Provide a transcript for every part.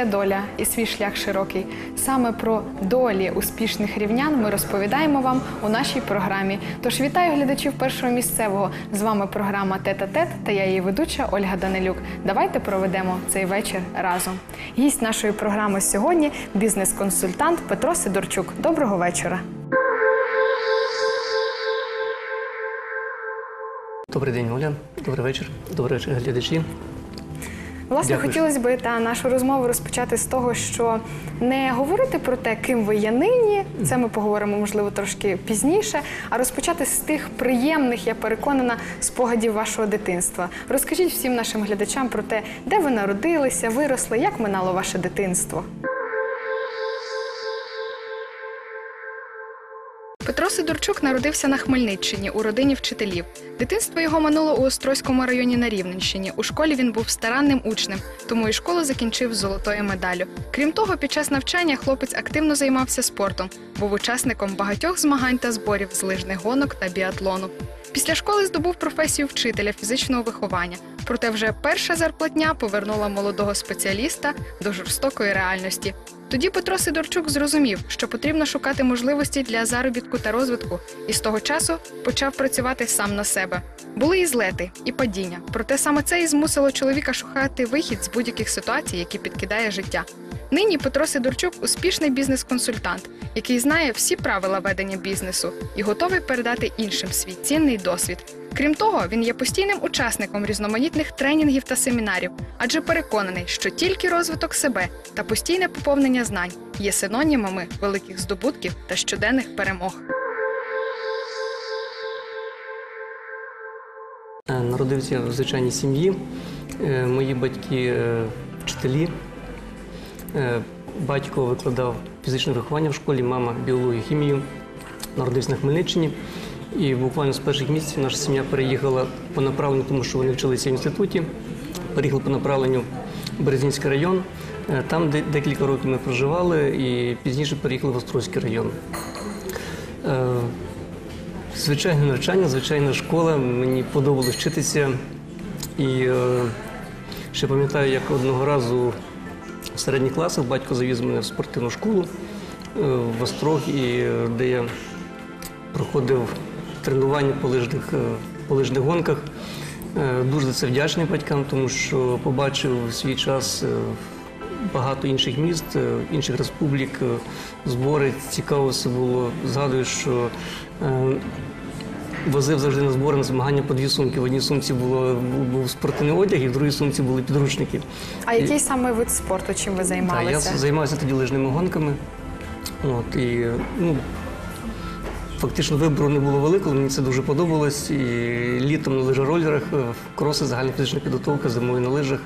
своя доля і свій шлях широкий. Саме про долі успішних рівнян ми розповідаємо вам у нашій програмі. Тож вітаю глядачів першого місцевого. З вами програма Тета Тет та я її ведуча Ольга Данилюк. Давайте проведемо цей вечір разом. Гість нашої програми сьогодні бізнес-консультант Петро Сидорчук. Доброго вечора. Добрий день, Оля. Добрий вечір. Добрий вечір, глядачі. Власне, Дякую. хотілося б та нашу розмову розпочати з того, що не говорити про те, ким ви є нині. Це ми поговоримо, можливо, трошки пізніше. А розпочати з тих приємних, я переконана, спогадів вашого дитинства. Розкажіть всім нашим глядачам про те, де ви народилися, виросли, як минало ваше дитинство. Сидорчук народився на Хмельниччині у родині вчителів. Дитинство його минуло у Острозькому районі на Рівненщині. У школі він був старанним учнем, тому і школу закінчив з золотою медаллю. Крім того, під час навчання хлопець активно займався спортом, був учасником багатьох змагань та зборів з лижних гонок та біатлону. Після школи здобув професію вчителя фізичного виховання. Проте вже перша зарплатня повернула молодого спеціаліста до жорстокої реальності. Тоді Петро Сидорчук зрозумів, що потрібно шукати можливості для заробітку та розвитку, і з того часу почав працювати сам на себе. Були і злети, і падіння. Проте саме це і змусило чоловіка шукати вихід з будь-яких ситуацій, які підкидає життя. Нині Петро Сидорчук успішний бізнес-консультант, який знає всі правила ведення бізнесу і готовий передати іншим свій цінний досвід. Крім того, він є постійним учасником різноманітних тренінгів та семінарів, адже переконаний, що тільки розвиток себе та постійне поповнення знань є синонімами великих здобутків та щоденних перемог. Е, Народився в звичайній сім'ї. Е, Мої батьки е, вчителі. Батько викладав фізичне виховання в школі, мама біологію, хімію. Народився на Хмельниччині. І буквально з перших місяців наша сім'я переїхала по направленню, тому що вони вчилися в інституті. Переїхали по направленню в Березінський район. Е, Там декілька років ми проживали і пізніше переїхали в Острозький район. Е, Звичайне навчання, звичайна школа. Мені подобалось вчитися. І е, ще пам'ятаю, як одного разу в середніх класах батько завіз мене в спортивну школу в Острог, і, де я проходив тренування по лижних, е, по лижних гонках. Е, Дуже за це вдячний батькам, тому що побачив в свій час е, багато інших міст, інших республік, збори. Цікаво все було. Згадую, що возив завжди на збори на змагання по дві сумки. В одній сумці було, був- спортивний одяг, і в другій сумці були підручники. А який саме вид спорту, чим ви Так, я займався тоді лижними гонками. От, і, ну, фактично вибору не було великого, мені це дуже подобалось. І літом на лижероллерах, е, кроси, загальна фізична підготовка, зимою на лижах.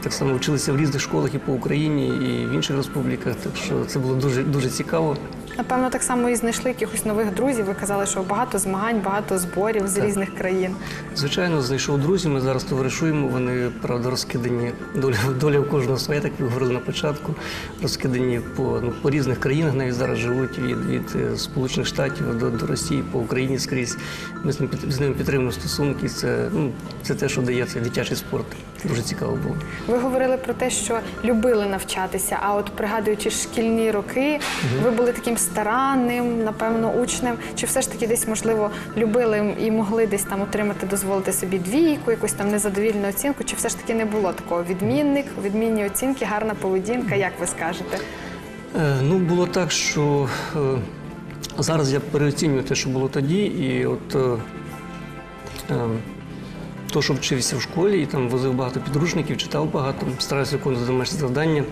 Так само вчилися в різних школах і по Україні, і в інших республіках. Так що це було дуже, дуже цікаво. Напевно, так само і знайшли якихось нових друзів. Ви казали, що багато змагань, багато зборів з Так. різних країн. Звичайно, знайшов друзів, ми зараз товаришуємо, вони, правда, розкидані, доля, доля в кожного своя, так як говорили на початку, розкидані по, ну, по різних країнах, навіть зараз живуть від, від е, Сполучених Штатів до, до Росії, по Україні скрізь. Ми з ним, під- з ними підтримуємо стосунки, це, ну, це те, що дає цей дитячий спорт. Дуже цікаво було. Ви говорили про те, що любили навчатися. А от пригадуючи шкільні роки, ви були таким старанним, напевно, учнем. Чи все ж таки десь можливо любили і могли десь там отримати, дозволити собі двійку, якусь там незадовільну оцінку? Чи все ж таки не було такого? Відмінник, відмінні оцінки, гарна поведінка, як ви скажете? Е, Ну, було так, що е, зараз я переоцінюю те, що було тоді, і от е, е, то, що вчився в школі, і там возив багато підручників, читав багато, старався виконувати домашні завдання.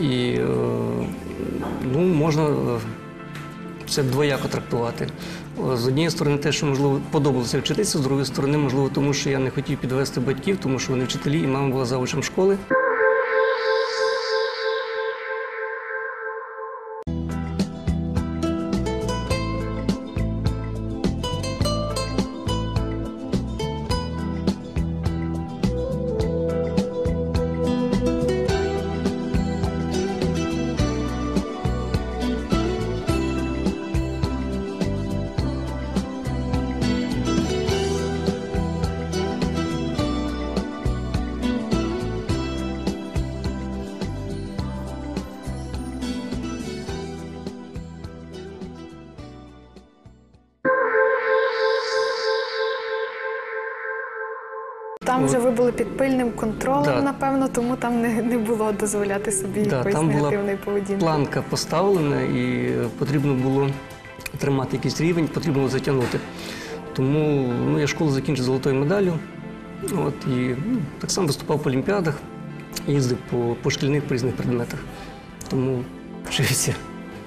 І е, ну, можна е, це двояко трактувати. З однієї сторони, те, що можливо подобалося вчитися, з другої сторони, можливо, тому що я не хотів підвести батьків, тому що вони вчителі, і мама була завучем школи. Були під пильним контролем, Да. напевно, тому там не, не було дозволяти собі Да, якоїсь там була негативної поведінки. планка поставлена і потрібно було тримати якийсь рівень, потрібно було затягнути. Тому ну, я школу закінчив золотою медаллю. От, і ну, так само виступав по олімпіадах, їздив по, по шкільних по різних предметах. Тому вчився.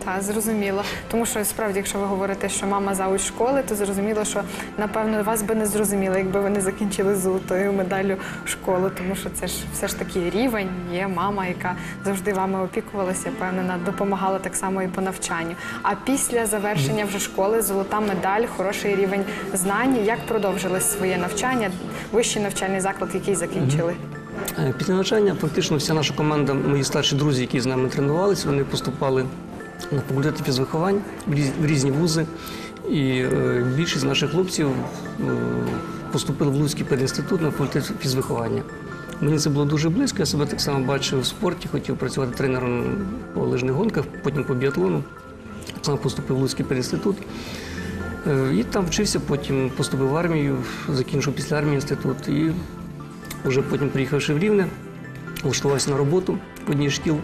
Та зрозуміло. Тому що справді, якщо ви говорите, що мама зауч школи, то зрозуміло, що напевно вас би не зрозуміло, якби ви не закінчили золотою медаллю школу, тому що це ж все ж таки рівень, є мама, яка завжди вами опікувалася, впевнена, допомагала так само і по навчанню. А після завершення вже школи золота медаль, хороший рівень знань. Як продовжилось своє навчання? Вищий навчальний заклад, який закінчили? Е, Після навчання фактично вся наша команда, мої старші друзі, які з нами тренувалися, вони поступали на факультети фізвиховань в різні вузи. І е, більшість наших хлопців е, поступили в Луцький пединститут на факультет фізвиховання. Мені це було дуже близько, я себе так само бачив в спорті, хотів працювати тренером по лижних гонках, потім по біатлону. Само поступив в Луцький пединститут. Е, І там вчився, потім поступив в армію, закінчив після армії інститут. І вже потім, приїхавши в Рівне, влаштувався на роботу в одній шкіл,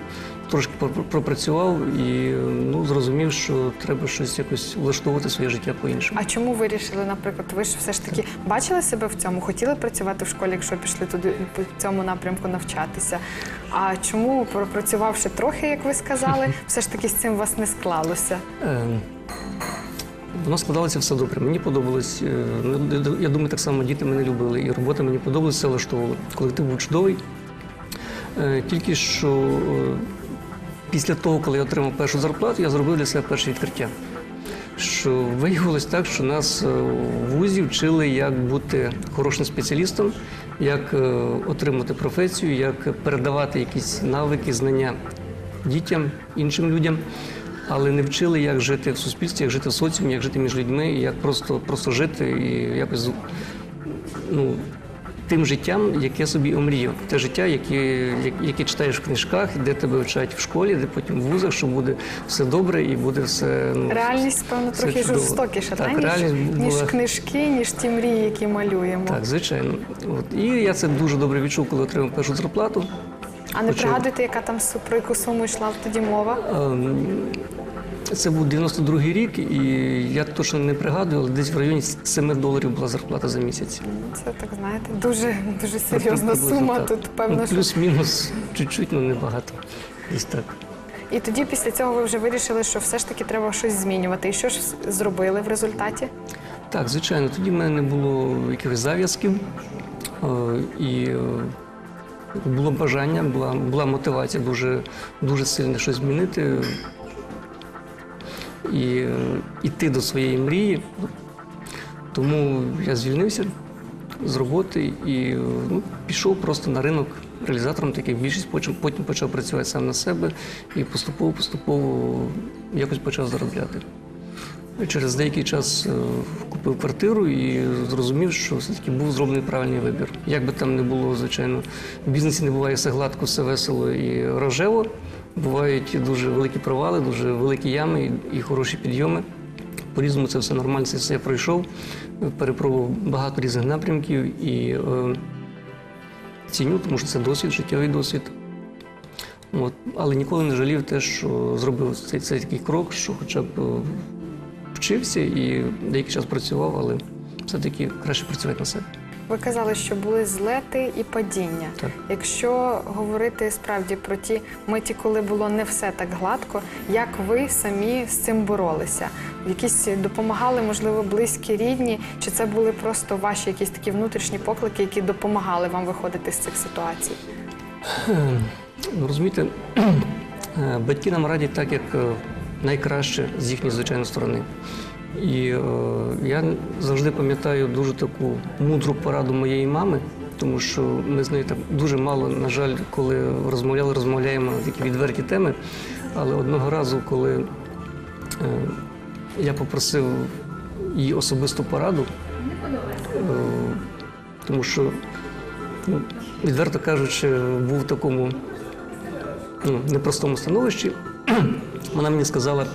трошки пр- пропрацював і ну, зрозумів, що треба щось якось влаштовувати своє життя по-іншому. А чому вирішили, наприклад, ви ж все ж таки бачили себе в цьому? Хотіли працювати в школі, якщо пішли туди по цьому напрямку навчатися? А чому, пропрацювавши трохи, як ви сказали, все ж таки з цим у вас не склалося? Е, Воно складалося все добре. Мені подобалось. е, ну, Я думаю, так само діти мене любили, і робота мені подобалася, все влаштовувала. Колектив був чудовий. Е, Тільки що е, після того, коли я отримав першу зарплату, я зробив для себе перше відкриття. Що виявилось так, що нас е, в вузі вчили, як бути хорошим спеціалістом, як е, отримати професію, як передавати якісь навики, знання дітям, іншим людям, але не вчили, як жити в суспільстві, як жити в соціумі, як жити між людьми, як просто, просто жити і якось ну, тим життям, яке собі омріяв. Те життя, яке, як- яке читаєш в книжках, де тебе вчать в школі, де потім в вузах, що буде все добре і буде все. Ну, Реальність, певно, все трохи чудово. жорстокіша, Так, та, ніж, реальність ніж книжки, ніж ті мрії, які малюємо. Так, звичайно. От. І я це дуже добре відчув, коли отримав першу зарплату. А не пригадуєте, яка там про яку суму йшла тоді мова? Це був 92-й рік, і я точно не пригадую, але десь в районі 7 доларів була зарплата за місяць. Це так знаєте, дуже дуже серйозна сума. так. Тут певно, Ну, Плюс-мінус чуть-чуть, ну небагато. Десь так. І тоді після цього ви вже вирішили, що все ж таки треба щось змінювати. І що ж зробили в результаті? Так, звичайно, тоді в мене не було якихось зав'язків. е, І е, було бажання, була, була мотивація дуже, дуже сильно щось змінити. І е, йти до своєї мрії. Тому я звільнився з роботи і е, ну, пішов просто на ринок реалізатором, так як більшість потім, потім почав працювати сам на себе і поступово-поступово якось почав заробляти. Через деякий час е, купив квартиру і зрозумів, що все-таки був зроблений правильний вибір. Як би там не було, звичайно, в бізнесі не буває все гладко, все весело і рожево. Бувають дуже великі провали, дуже великі ями і, хороші підйоми. По-різному це все нормально, це все я пройшов, перепробував багато різних напрямків і е, ціню, тому що це досвід, життєвий досвід. От. Але ніколи не жалів те, що зробив цей, цей такий крок, що хоча б е, вчився і деякий час працював, але все-таки краще працювати на себе. Ви казали, що були злети і падіння. Так. Якщо говорити справді про ті миті, коли було не все так гладко, як ви самі з цим боролися? Якісь допомагали, можливо, близькі, рідні, чи це були просто ваші якісь такі внутрішні поклики, які допомагали вам виходити з цих ситуацій? Ну, Розумієте, е, батьки нам радять так, як е, найкраще з їхньої звичайної сторони. І е, я завжди пам'ятаю дуже таку мудру пораду моєї мами, тому що ми з нею так дуже мало, на жаль, коли розмовляли, розмовляємо на такі відверті теми. Але одного разу, коли е, я попросив її особисту пораду, е, тому що ну, відверто кажучи, був в такому ну, непростому становищі. Вона мені сказала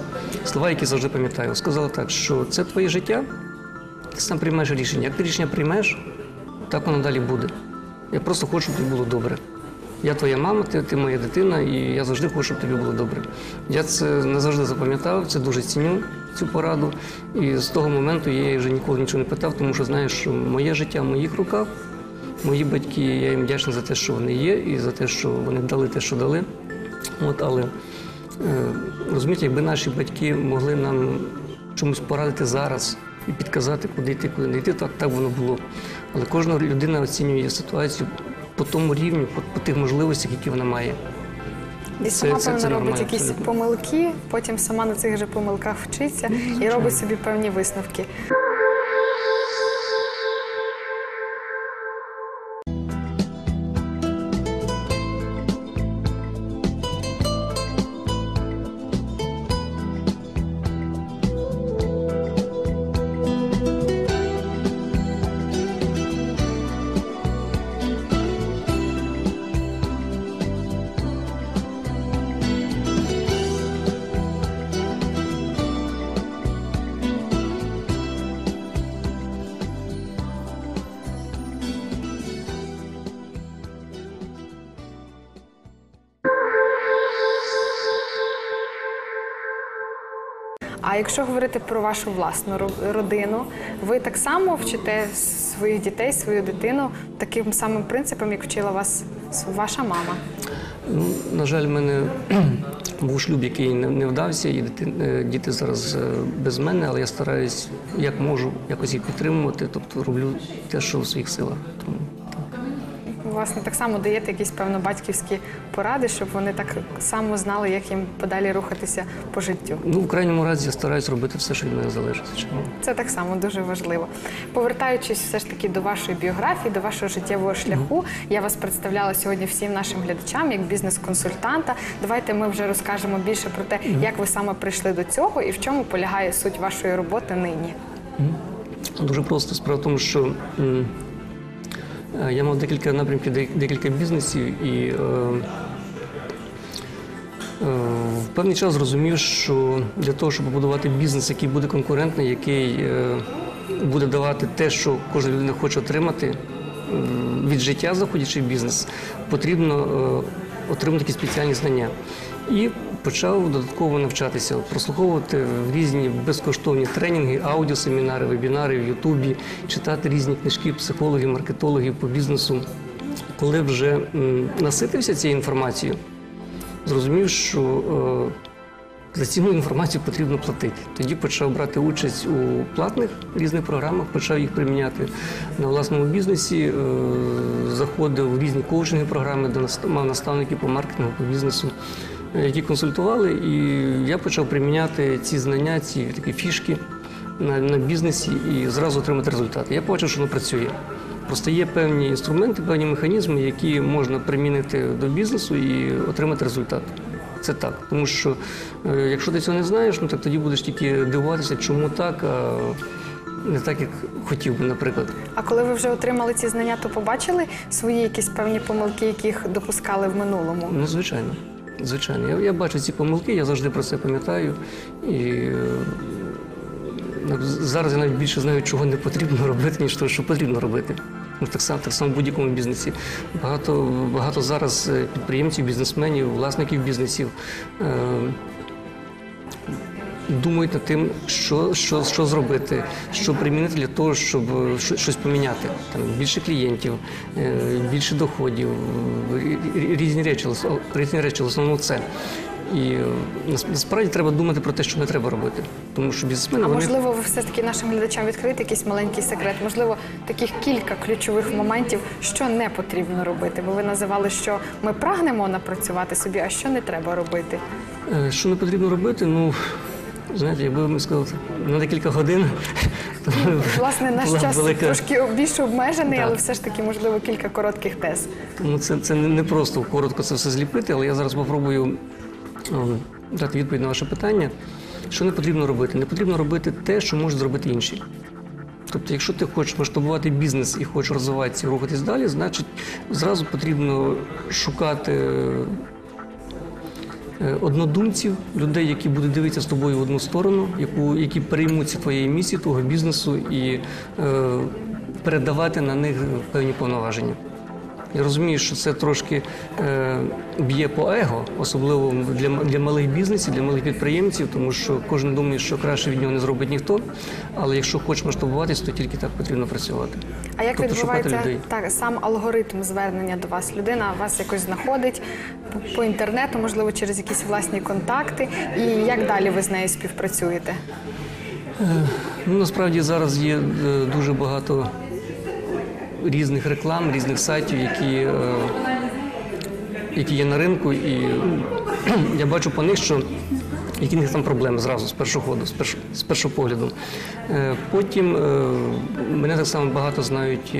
слова, які завжди пам'ятаю. Сказала так, що це твоє життя, ти сам приймаєш рішення. Як ти рішення приймеш, так воно далі буде. Я просто хочу, щоб тобі було добре. Я твоя мама, ти, ти моя дитина, і я завжди хочу, щоб тобі було добре. Я це не завжди запам'ятав, це дуже ціню цю пораду. І з того моменту я вже ніколи нічого не питав, тому що знаю, що моє життя в моїх руках. Мої батьки, я їм вдячний за те, що вони є, і за те, що вони дали те, що дали. От, але розумієте, якби наші батьки могли нам чомусь порадити зараз і підказати, куди йти, куди не йти, так, так воно було. Але кожна людина оцінює ситуацію по тому рівню, по, по тих можливостях, які вона має. І сама, це- певно, це робить якісь абсолютно. помилки, потім сама на цих же помилках вчиться і робить собі певні висновки. Якщо говорити про вашу власну родину, ви так само вчите своїх дітей, свою дитину таким самим принципом, як вчила вас ваша мама. Ну, на жаль, в мене був шлюб, який не, не вдався, і дити, е, діти зараз е, без мене, але я стараюсь, як можу, якось їх підтримувати, тобто роблю те, що в своїх силах. Тому, Власне, так само даєте якісь певно батьківські поради, щоб вони так само знали, як їм подалі рухатися по життю. Ну, в крайньому разі я стараюсь робити все, що від мене залежить. звичайно. Це так само дуже важливо. Повертаючись все ж таки до вашої біографії, до вашого життєвого шляху, я вас представляла сьогодні всім нашим глядачам як бізнес-консультанта. Давайте ми вже розкажемо більше про те, як ви саме прийшли до цього і в чому полягає суть вашої роботи нині. Дуже просто. Справа в тому, що м, я мав декілька напрямків, декілька бізнесів і е, е, в певний час зрозумів, що для того, щоб побудувати бізнес, який буде конкурентний, який е, буде давати те, що кожна людина хоче отримати е, від життя, заходячи в бізнес, потрібно е, отримати якісь спеціальні знання. І почав додатково навчатися, прослуховувати різні безкоштовні тренінги, аудіосемінари, вебінари в Ютубі, читати різні книжки психологів, маркетологів по бізнесу. Коли вже наситився цією інформацією, зрозумів, що е, за ціну інформацію потрібно платити. Тоді почав брати участь у платних різних програмах, почав їх приміняти на власному бізнесі, е, заходив в різні коучинги програми, де мав наставників по маркетингу, по бізнесу, які консультували. І я почав приміняти ці знання, ці такі фішки на, на бізнесі і зразу отримати результати. Я побачив, що воно працює. Просто є певні інструменти, певні механізми, які можна примінити до бізнесу і отримати результат. Це так. Тому що е, якщо ти цього не знаєш, ну так тоді будеш тільки дивуватися, чому так, а не так, як хотів би, наприклад. А коли ви вже отримали ці знання, то побачили свої якісь певні помилки, яких допускали в минулому? Ну, звичайно. Звичайно. Я, я бачу ці помилки, я завжди про це пам'ятаю. І е, зараз я навіть більше знаю, чого не потрібно робити, ніж того, що потрібно робити. Ну, так само, так само в будь-якому бізнесі. Багато, багато зараз е, підприємців, бізнесменів, власників бізнесів. Е, Думають над тим, що, що, що зробити, що примінити для того, щоб щось поміняти. Там більше клієнтів, е, більше доходів, е, різні речі, різні речі, в основному це. І е, насправді треба думати про те, що не треба робити. Тому що бізнесмени А вони можливо, ви все ж таки нашим глядачам відкрити якийсь маленький секрет? Можливо, таких кілька ключових моментів, що не потрібно робити. Бо ви називали, що ми прагнемо напрацювати собі, а що не треба робити. Що не потрібно робити? Ну, знаєте, якби ми сказали на декілька годин, то Власне, наш час велика- трошки більш обмежений, Так. але все ж таки, можливо, кілька коротких тез. Тому це, це не просто коротко це все зліпити, але я зараз спробую дати відповідь на ваше питання. Що не потрібно робити? Не потрібно робити те, що можуть зробити інші. Тобто, якщо ти хочеш масштабувати бізнес і хочеш розвиватися і рухатись далі, значить зразу потрібно шукати однодумців, людей, які будуть дивитися з тобою в одну сторону, яку, які переймуться твоєї місії, твого бізнесу і е, передавати на них певні повноваження. Я розумію, що це трошки е, б'є по его, особливо для, для малих бізнесів, для малих підприємців, тому що кожен думає, що краще від нього не зробить ніхто. Але якщо хочеш масштабуватись, то тільки так потрібно працювати. А як Тобто відбувається людей. так, сам алгоритм звернення до вас? Людина вас якось знаходить по, по інтернету, можливо, через якісь власні контакти. І як далі ви з нею співпрацюєте? Ну, насправді зараз є е, дуже багато різних реклам, різних сайтів, які, е, які є на ринку, і ну, я бачу по них, що які них там проблеми зразу з першого ходу, з першого, з першого погляду. Е, Потім е, мене так само багато знають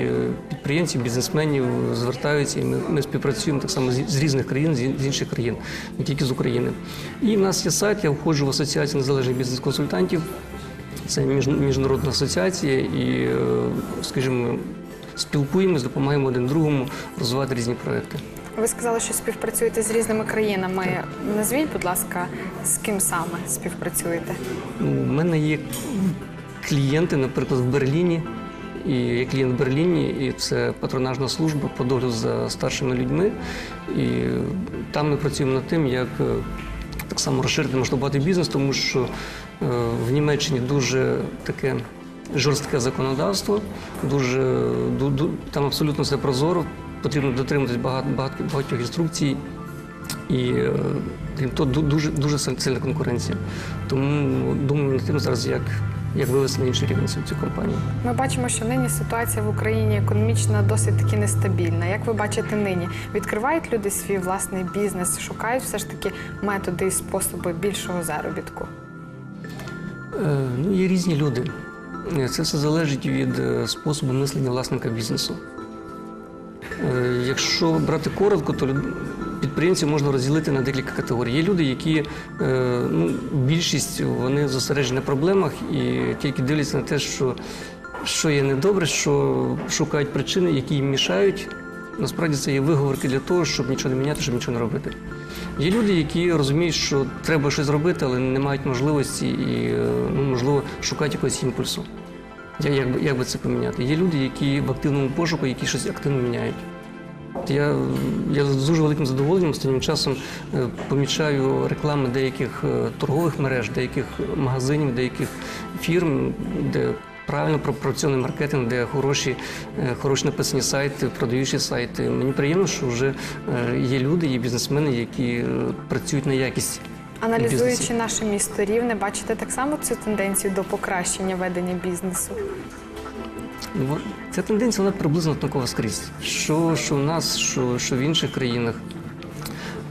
підприємців, бізнесменів, звертаються, і ми, ми співпрацюємо так само з, з різних країн, з, інших країн, не тільки з України. І в нас є сайт, я входжу в асоціацію незалежних бізнес-консультантів. Це між- міжнародна асоціація, і, скажімо, спілкуємось, допомагаємо один другому розвивати різні проекти. Ви сказали, що співпрацюєте з різними країнами. Назвіть, будь ласка, з ким саме співпрацюєте? У мене є клієнти, наприклад, в Берліні. І є клієнт в Берліні, і це патронажна служба по догляду за старшими людьми. І там ми працюємо над тим, як е, так само розширити масштабувати бізнес, тому що е, в Німеччині дуже таке жорстке законодавство, дуже ду- ду- там абсолютно все прозоро. Потрібно дотримуватись багато, багатьох інструкцій. І е, крім того, дуже дуже силь- сильна конкуренція. Тому думаю над тим зараз, як, як вивести на інший рівень цю, цю компанію. Ми бачимо, що нині ситуація в Україні економічна досить таки нестабільна. Як ви бачите нині? Відкривають люди свій власний бізнес, шукають все ж таки методи і способи більшого заробітку. Е, ну, є різні люди. Це все залежить від е, способу мислення власника бізнесу. Е, Якщо брати коротко, то підприємців можна розділити на декілька категорій. Є люди, які е, ну, більшість вони зосереджені на проблемах і тільки дивляться на те, що, що є недобре, що шукають причини, які їм мішають. Насправді це є виговорки для того, щоб нічого не міняти, щоб нічого не робити. Є люди, які розуміють, що треба щось робити, але не мають можливості і, е, ну, можливо, шукають якогось імпульсу. Як, би- як би це поміняти? Є люди, які в активному пошуку, які щось активно міняють. Я, я з дуже великим задоволенням останнім часом е, помічаю реклами деяких е, торгових мереж, деяких магазинів, деяких фірм, де правильно пропрацьований маркетинг, де хороші, е, хороші написані сайти, продаючі сайти. Мені приємно, що вже е, є люди, є бізнесмени, які е, працюють на якість. Аналізуючи наше місто рівне, бачите так само цю тенденцію до покращення ведення бізнесу. Ну, Ця тенденція вона приблизно однакова скрізь. Що, що в нас, що, що в інших країнах.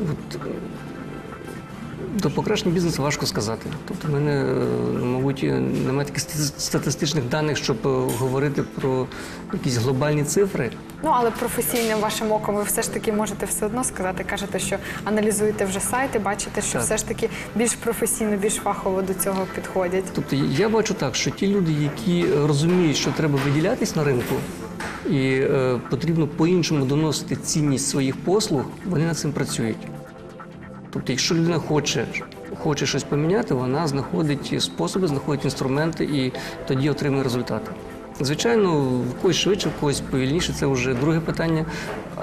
От, до покращення бізнесу важко сказати. Тобто, в мене, е, мабуть, немає таких статистичних даних, щоб е, говорити про якісь глобальні цифри. Ну але професійним вашим оком ви все ж таки можете все одно сказати. Кажете, що аналізуєте вже сайти, бачите, що Так. все ж таки більш професійно, більш фахово до цього підходять. Тобто я бачу так, що ті люди, які е, розуміють, що треба виділятись на ринку, і е, потрібно по-іншому доносити цінність своїх послуг, вони над цим працюють. Тобто, якщо людина хоче, хоче щось поміняти, вона знаходить способи, знаходить інструменти і тоді отримує результати. Звичайно, в когось швидше, в когось повільніше, це вже друге питання.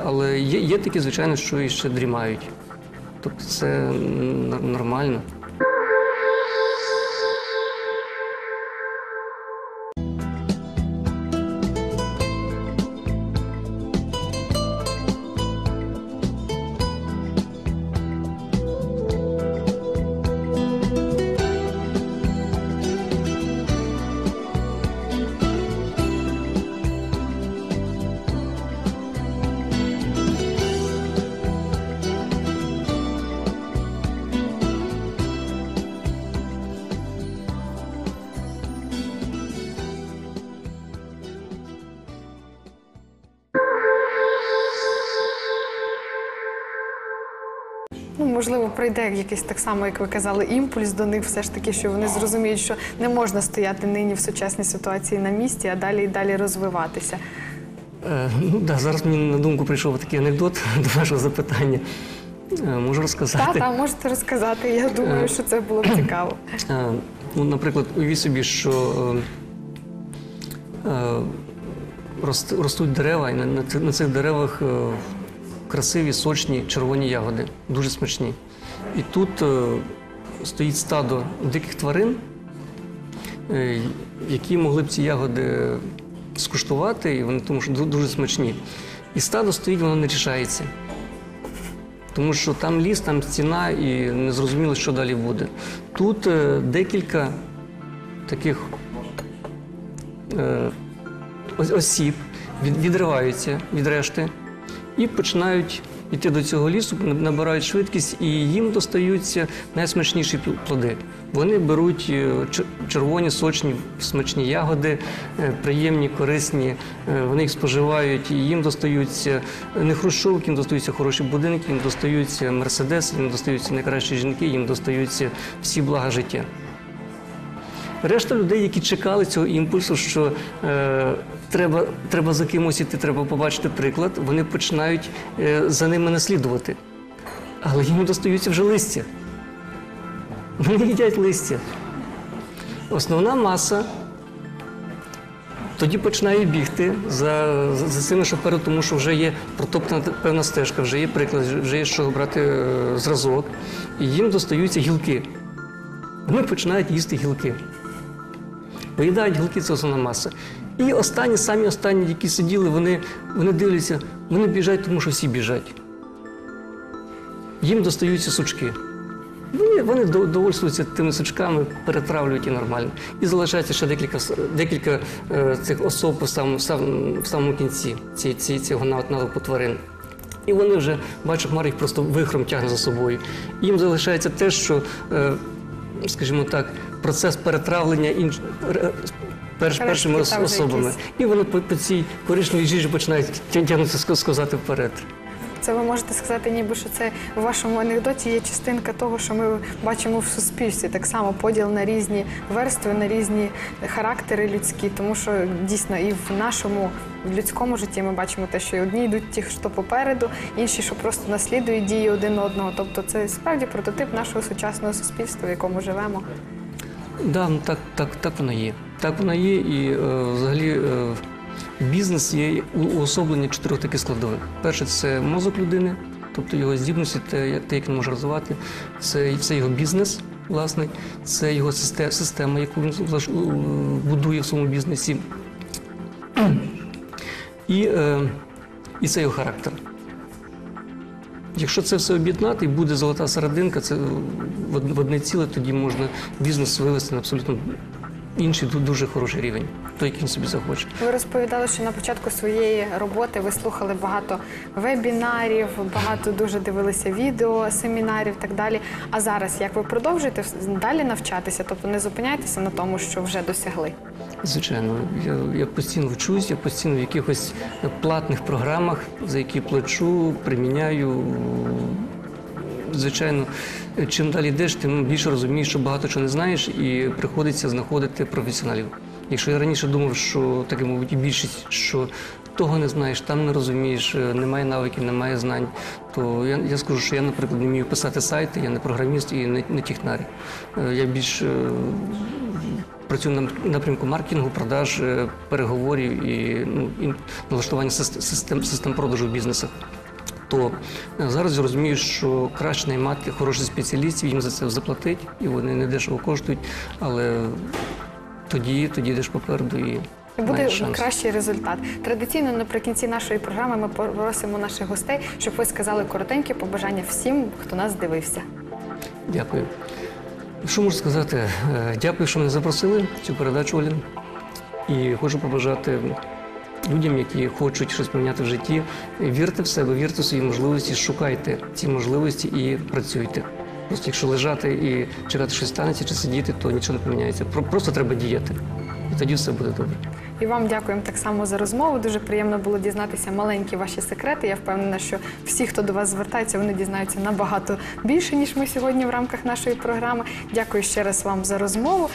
Але є, є такі, звичайно, що і ще дрімають. Тобто це нормально. Прийде якийсь так само, як ви казали, імпульс до них, все ж таки, що вони зрозуміють, що не можна стояти нині в сучасній ситуації на місці, а далі і далі розвиватися. Е, ну да, зараз мені на думку прийшов такий анекдот до вашого запитання. Е, можу розказати. Та, та, можете розказати. Я думаю, що це було б цікаво. Е, ну, наприклад, уявіть собі, що е, е, рост- ростуть дерева, і на, на цих деревах е, красиві, сочні червоні ягоди, дуже смачні. І тут е, стоїть стадо диких тварин, е, які могли б ці ягоди скуштувати, і вони тому що дуже смачні. І стадо стоїть, воно не рішається. Тому що там ліс, там стіна, і не зрозуміло, що далі буде. Тут е, декілька таких осіб відриваються від решти і починають йти до цього лісу, набирають швидкість, і їм достаються найсмачніші плоди. Вони беруть е, червоні, сочні, смачні ягоди, е, приємні, корисні. е, Вони їх споживають, і їм достаються не хрущовки, їм достаються хороші будинки, їм достаються мерседеси, їм достаються найкращі жінки, їм достаються всі блага життя. Решта людей, які чекали цього імпульсу, що е, треба, треба за кимось іти, треба побачити приклад, вони починають е, за ними наслідувати. Але їм достаються вже листя. Вони їдять листя. Основна маса тоді починає бігти за, за, цими шофером, тому що вже є протоптана певна стежка, вже є приклад, вже є чого брати е, зразок, і їм достаються гілки. Вони починають їсти гілки. Поїдають гілки це основна маса. І останні, самі останні, які сиділи, вони, вони дивляться, вони біжать, тому що всі біжать. Їм достаються сучки. Вони, вони довольствуються тими сучками, перетравлюють і нормально. І залишається ще декілька, декілька е, цих особ в самому, в самому, кінці ці, ці, цього натовпу тварин. І вони вже, бачу, хмар їх просто вихром тягне за собою. Їм залишається те, що, е, скажімо так, процес перетравлення інш... перш, першими ос- особами. І вони по, по цій коричневій жижі починають тягнутися сказати вперед. Це ви можете сказати, ніби що це в вашому анекдоті є частинка того, що ми бачимо в суспільстві. Так само поділ на різні верстви, на різні характери людські. Тому що дійсно і в нашому в людському житті ми бачимо те, що одні йдуть ті, що попереду, інші, що просто наслідують дії один одного. Тобто, це справді прототип нашого сучасного суспільства, в якому живемо. Да, ну так, так, так воно є. Так воно є, і е, взагалі е, бізнес є уособлення чотирьох таких складових. Перше це мозок людини, тобто його здібності, те, те, як він може розвивати. Це, це його бізнес, власний, це його система яку він будує в своєму бізнесі. І, е, і це його характер. Якщо це все об'єднати і буде золота серединка, це в одне ціле, тоді можна бізнес вивести на абсолютно інший ду- дуже хороший рівень, той, який він собі захоче. Ви розповідали, що на початку своєї роботи ви слухали багато вебінарів, багато дуже дивилися відео, семінарів і так далі. А зараз як ви продовжуєте далі навчатися, тобто не зупиняйтеся на тому, що вже досягли? Звичайно, я, я постійно вчусь, я постійно в якихось платних програмах, за які плачу, приміняю. Звичайно, чим далі йдеш, тим більше розумієш, що багато чого не знаєш, і приходиться знаходити професіоналів. Якщо я раніше думав, що так і мабуть і більшість, що того не знаєш, там не розумієш, е, немає навиків, немає знань, то я, я скажу, що я, наприклад, не вмію писати сайти, я не програміст і не, не технарь. Е, Я більш е, працюю на напрямку маркетингу, продаж, переговорів і, ну, і налаштування систем, систем продажу в бізнесах. То е, зараз я розумію, що краще наймати хороших спеціалістів, їм за це заплатить, і вони не дешево коштують, але тоді, тоді йдеш попереду і, І буде кращий результат. Традиційно наприкінці нашої програми ми просимо наших гостей, щоб ви сказали коротенькі побажання всім, хто нас дивився. Дякую. Що можу сказати? Е, Дякую, що мене запросили в цю передачу, Олін. І хочу побажати людям, які хочуть щось поміняти в житті. Вірте в себе, вірте в свої можливості, шукайте ці можливості і працюйте. Просто якщо лежати і чекати, що щось станеться, чи сидіти, то нічого не поміняється. Просто треба діяти. І тоді все буде добре. І вам дякуємо так само за розмову. Дуже приємно було дізнатися маленькі ваші секрети. Я впевнена, що всі, хто до вас звертається, вони дізнаються набагато більше, ніж ми сьогодні в рамках нашої програми. Дякую ще раз вам за розмову.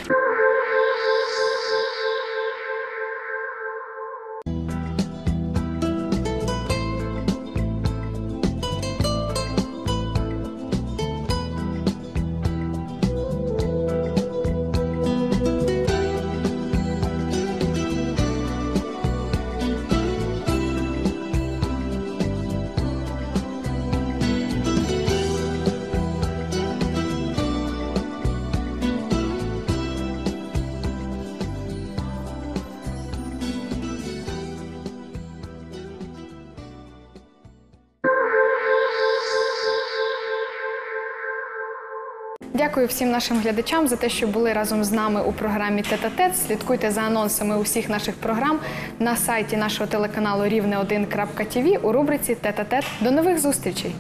Дякую всім нашим глядачам за те, що були разом з нами у програмі Тет-а-тет. Слідкуйте за анонсами усіх наших програм на сайті нашого телеканалу рівне1.tv у рубриці Тет-а-тет. До нових зустрічей!